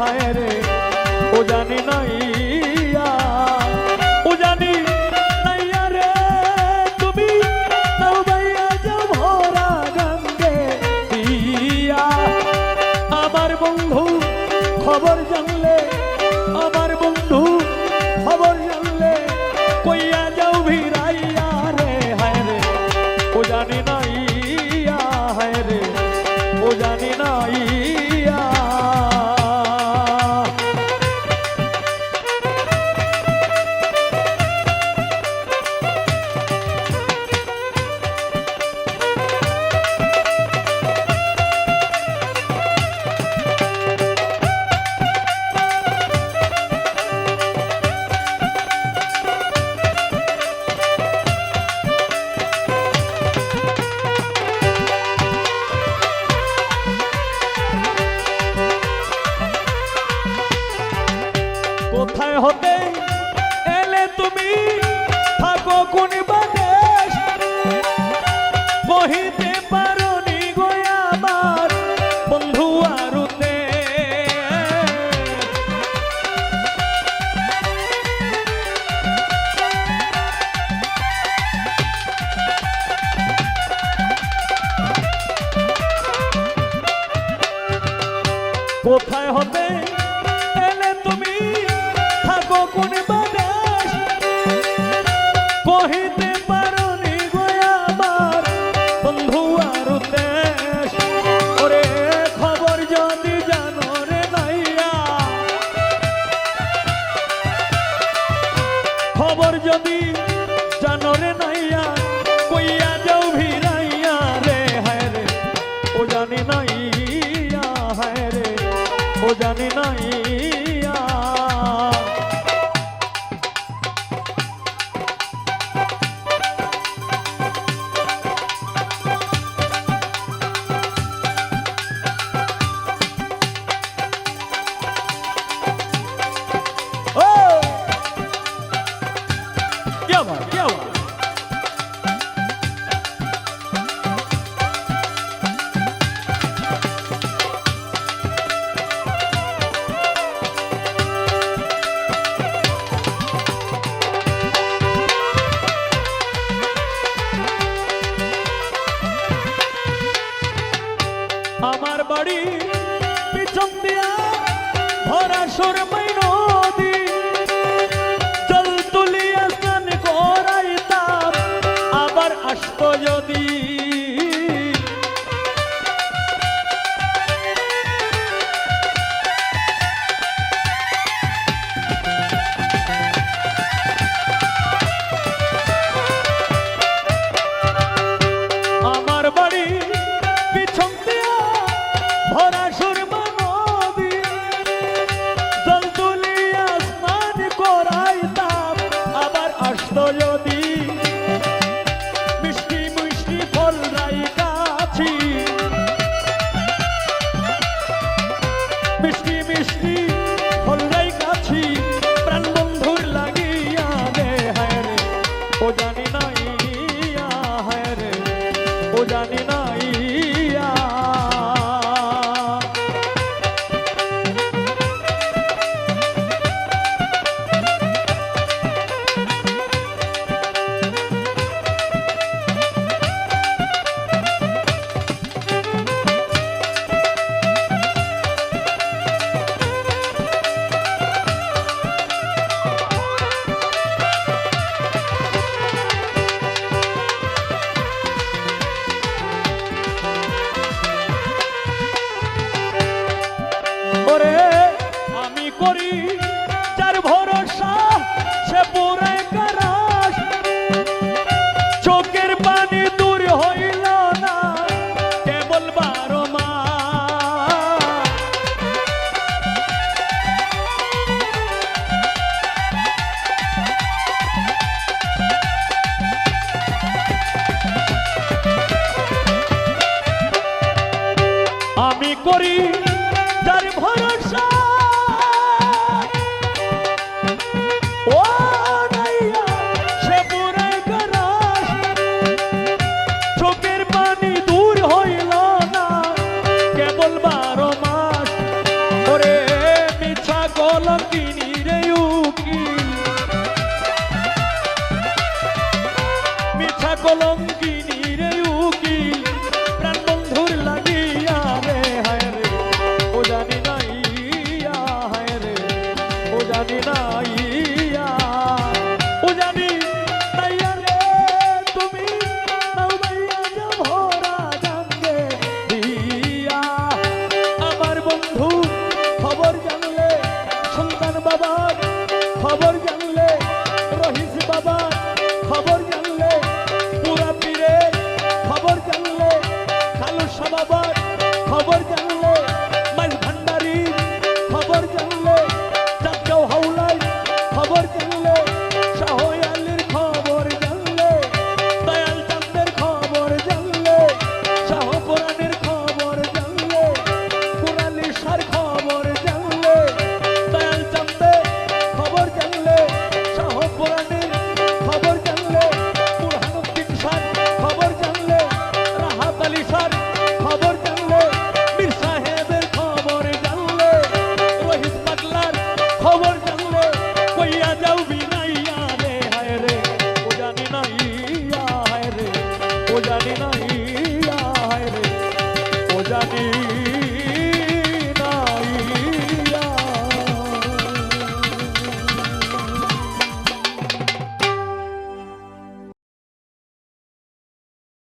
হায় রে। ও জানি নাইয়া, ও জানি নাইয়া রে। তুমি নাও বাইয়া যাও ভরা গঙ্গে দিয়া আমার বন্ধু খবর জানলে কোথায় হতে এলে তুমি থাকো কোন বাদেশ। বহিতে পারো নি আমার বন্ধু আরুতে। কোথায় হতে আমার বাড়ি পিছন দিয়া ভরা সুরমা আসতো চোখের পানি দূর হইলা। জানি